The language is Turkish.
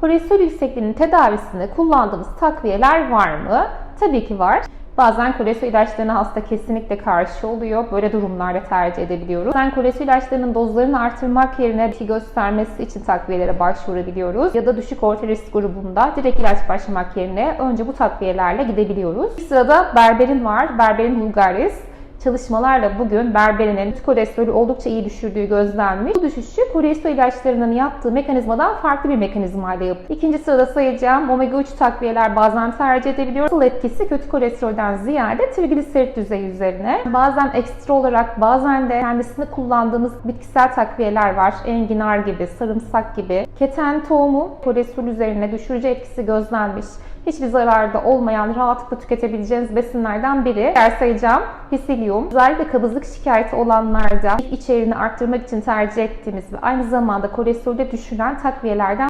Kolesterol yüksekliğinin tedavisinde kullandığımız takviyeler var mı? Tabii ki var. Bazen kolesterol ilaçlarına hasta kesinlikle karşı oluyor. Böyle durumlarda tercih edebiliyoruz. Bazen kolesterol ilaçlarının dozlarını artırmak yerine etki göstermesi için takviyelere başvurabiliyoruz. Ya da düşük orta risk grubunda direkt ilaç başlamak yerine önce bu takviyelerle gidebiliyoruz. İlk sırada berberin var. Berberin vulgaris çalışmalarla bugün berberinin kolesterolü oldukça iyi düşürdüğü gözlenmiş. Bu düşüşü kolesterol ilaçlarının yaptığı mekanizmadan farklı bir mekanizmayla yapıyor. İkinci sırada sayacağım omega 3 takviyeler bazen tercih edebiliyoruz. Asıl etkisi kötü kolesterolden ziyade trigliserit düzeyi üzerine. Bazen ekstra olarak bazen de kendisinde kullandığımız bitkisel takviyeler var. Enginar gibi, sarımsak gibi. Keten tohumu kolesterol üzerine düşürücü etkisi gözlenmiş hiçbir zararda olmayan, rahatlıkla tüketebileceğiniz besinlerden biri. Diğer sayacağım pisilium. Özellikle kabızlık şikayeti olanlarda içeriğini arttırmak için tercih ettiğimiz ve aynı zamanda kolesterolü düşüren takviyelerden